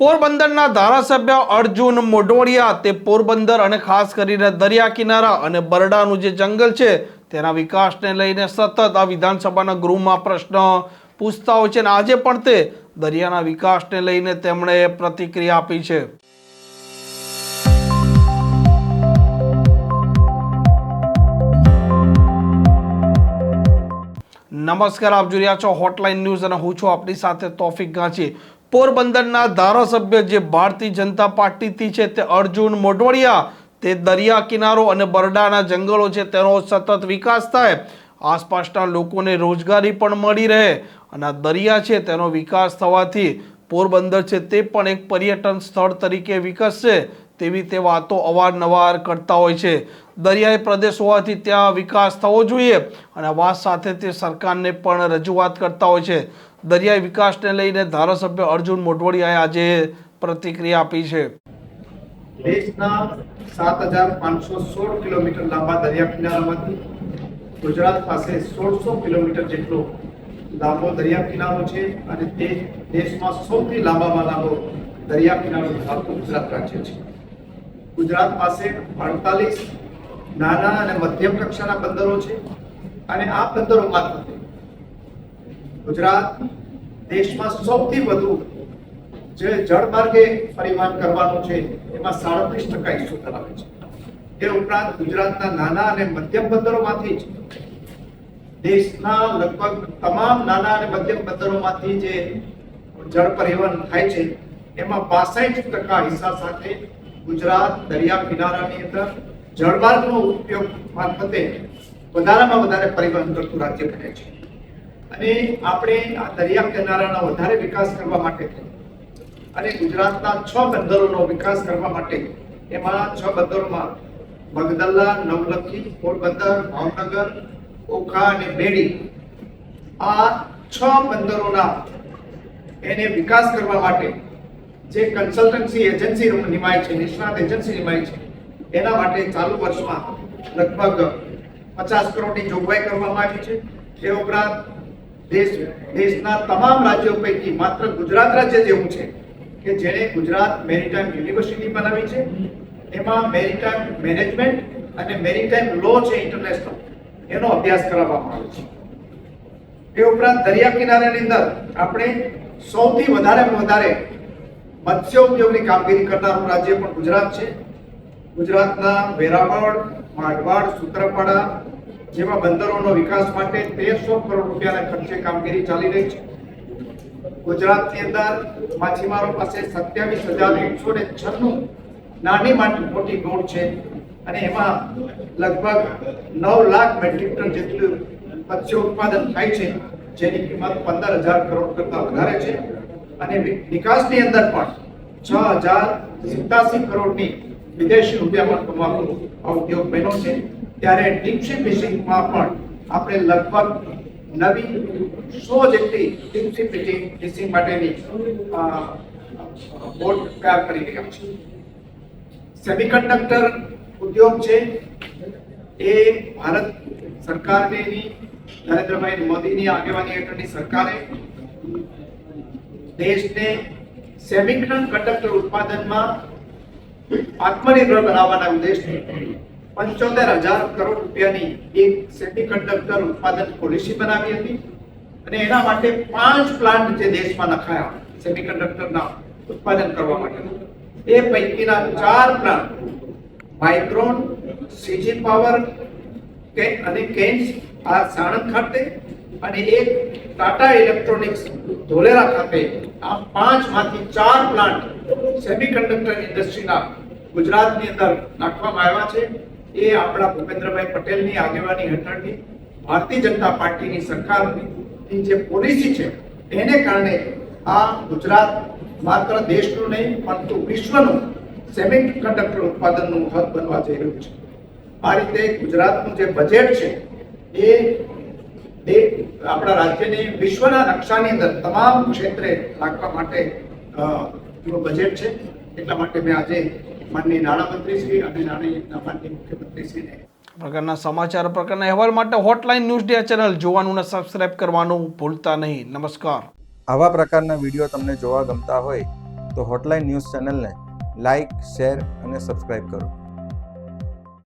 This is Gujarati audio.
પોરબંદરના ધારાસભ્ય અર્જુન મોઢોડિયા તે પોરબંદર અને ખાસ કરીને દરિયા કિનારા અને બરડાનું જે જંગલ છે, તેના વિકાસને લઈને સતત આ વિધાનસભાના ગૃહમાં પ્રશ્ન પૂછતા હોય છે અને આજે પણ તે દરિયાના વિકાસને લઈને તેમણે પ્રતિક્રિયા આપી છે. નમસ્કાર, આપ જોઈ રહ્યા છો હોટલાઇન ન્યૂઝ અને હું છું આપની સાથે તોફિક ગાંચી પોરબંદરના ધારાસભ્ય જે ભારતીય જનતા પાર્ટીથી છે તે અર્જુન મોઢવાડિયા, તે દરિયા કિનારો અને બરડાના જંગલો છે તેનો સતત વિકાસ થાય. આસપાસના લોકોને રોજગારી પણ મળી રહે અને આ દરિયા છે તેનો વિકાસ થવાથી પોરબંદર છે તે પણ એક પર્યટન સ્થળ તરીકે વિકસશે. તેવી તે વાતો અવારનવાર કરતા હોય છે. દરિયાઈ પ્રદેશ હોવાથી ત્યાં વિકાસ થવો જોઈએ અને વાત સાથે તે સરકારને પણ રજૂઆત કરતા હોય છે. દરિયાઈ વિકાસને લઈને ધારાસભ્ય અર્જુન મોઢવાડિયાએ આજે પ્રતિક્રિયા આપી છે. દેશના સાત હજાર પાંચસો સોળ કિલોમીટર લાંબા દરિયા કિનારામાંથી ગુજરાત પાસે સોળસો કિલોમીટર જેટલો લાંબો દરિયા કિનારો છે અને તે દેશમાં સૌથી લાંબામાં લાંબો દરિયા કિનારો ધરાવતું ગુજરાત રાજ્ય છે. ગુજરાત પાસે અડતાલીસ નાના અને મધ્યમ કક્ષાના બંદરો છે અને આ બંદરો મારફતે ગુજરાત દેશમાં સૌથી વધુ જે જળમાર્ગે પરિવહન કરવાનું છે, એમાં સાડત્રીસ ટકા હિસ્સો ધરાવે છે. એ ઉપરાંત ગુજરાતના નાના અને મધ્યમ બંદરોમાંથી જ દેશના લગભગ તમામ નાના અને મધ્યમ બંદરોમાંથી જે જળ પરિવહન થાય છે, એમાં બાસઠ ટકા હિસ્સા સાથે ગુજરાત દરિયા કિનારાની અંદર જળમાર્ગનો ઉપયોગ મારફતે વધારામાં વધારે પરિવહન કરતું રાજ્ય બને છે. અને આપણે આ દરિયા કિનારાનો વધારે વિકાસ કરવા માટે અને ગુજરાતના છ બંદરોનો વિકાસ કરવા માટે એમાં છ બંદરોમાં મગદલ્લા, નવલખી, પોરબંદર, ભાવનગર, ઓખા અને બેડી આ છ બંદરોના એને વિકાસ કરવા માટે જે કન્સલ્ટન્સી એજન્સી નિમાય છે, નિષ્ણાત એજન્સી નિમાય છે, એના માટે ચાલુ વર્ષમાં લગભગ પચાસ કરોડની જોગવાઈ કરવામાં આવી છે. એ ઉપરાંત દેશ, દેશના તમામ રાજ્યો પૈકી માત્ર ગુજરાત રાજ્ય જેવું છે કે જેણે ગુજરાત મેરીટાઈમ યુનિવર્સિટી બનાવી છે. એમાં મેરીટાઈમ મેનેજમેન્ટ અને મેરીટાઈમ લો છે ઇન્ટરનેશનલ. એનો અભ્યાસ કરાવવામાં આવે છે. એ ઉપરાંત દરિયા કિનારાની અંદર આપણે સૌથી વધારે વધારે મત્સ્ય ઉદ્યોગની કામગીરી કરનારું રાજ્ય પણ ગુજરાત છે. ગુજરાતના વેરાવળ, મારવાડ, સૂત્રાપાડા જેવા બંદરોનો વિકાસ માટે તેરસો કરોડ રૂપિયાના ખર્ચે કામગીરી ચાલી રહી છે. ગુજરાતની અંદર માછીમારો પાસે સત્યાવીસ હજાર એકસો ને છન્નું નાની માટે મોટી બોટ છે અને એમાં લગભગ નવ લાખ મેટ્રિક ટન જેટલું મત્સ્ય ઉત્પાદન થાય છે, જેની કિંમત પંદર હજાર કરોડ કરતા વધારે છે. અને વિ- નિકાસની અંદર પણ છ હજાર સિત્તાસી કરોડની વિદેશી રૂપિયામાં કમાતો આ ઉદ્યોગ બન્યો છે ત્યારે ડીપ સી ફિશિંગમાં પણ આપણે લગભગ નવી સો જેટલી ડીપ સી ફિશિંગ ફિશિંગ માટેની અ, બોટ તૈયાર કરી રહ્યા છે સેમિકન્ડક્ટર ઉદ્યોગ છે એ ભારત સરકારની નરેન્દ્રભાઈ મોદીની આગેવાની હેઠળની સરકારે દેશને સેમિકન્ડક્ટર ઉત્પાદનમાં આત્મનિર્ભર બનાવવાના ઉદ્દેશથી પંચોતેર હજાર કરોડ રૂપિયાની એક સેમિકન્ડક્ટર ઉત્પાદન પોલિસી બનાવી હતી અને એના માટે પાંચ પ્લાન્ટ જે દેશમાં નખાયા સેમિકન્ડક્ટરના ઉત્પાદન કરવા માટે. એ પૈકીના ચાર પ્લાન્ટ માઇક્રોન, સીજી પાવર કે અને કેન્સ, આ સાણંદ ખાતે અને એક ટાટા ઇલેક્ટ્રોનિક્સ ધોલેરા ખાતે આ પાંચમાંથી ચાર પ્લાન્ટ સેમિકન્ડક્ટર ઇન્ડસ્ટ્રીના ગુજરાતની અંદર નાખવામાં આવ્યા છે. એ આપણા ભૂપેન્દ્રભાઈ પટેલની આગેવાની હેઠળની ભારતીય જનતા પાર્ટીની સરકારની જે પોલિસી છે, એને કારણે આ ગુજરાત માત્ર દેશનું નહીં, પરંતુ વિશ્વનું સેમિકન્ડક્ટર ઉત્પાદનનું હબ બનવા જઈ રહ્યું છે. આ રીતે ગુજરાતનું જે બજેટ છે, એ એ આપણા રાજ્યને વિશ્વના નકશાની અંદર તમામ ક્ષેત્રે રાખવા માટે બજેટ છે. એટલા માટે મેં આજે માનનીય નાણામંત્રીશ્રી અને નાણાં માનનીય મુખ્યમંત્રીશ્રીને પ્રકારના સમાચાર પ્રકારના અહેવાલ માટે હોટલાઇન ન્યૂઝ ડે ચેનલ જોવાનું અને સબસ્ક્રાઇબ કરવાનું ભૂલતા નહીં. નમસ્કાર. આવા પ્રકારના વીડિયો તમને જોવા ગમતા હોય તો હોટલાઇન ન્યૂઝ ચેનલને લાઇક શેર અને સબસ્ક્રાઇબ કરો.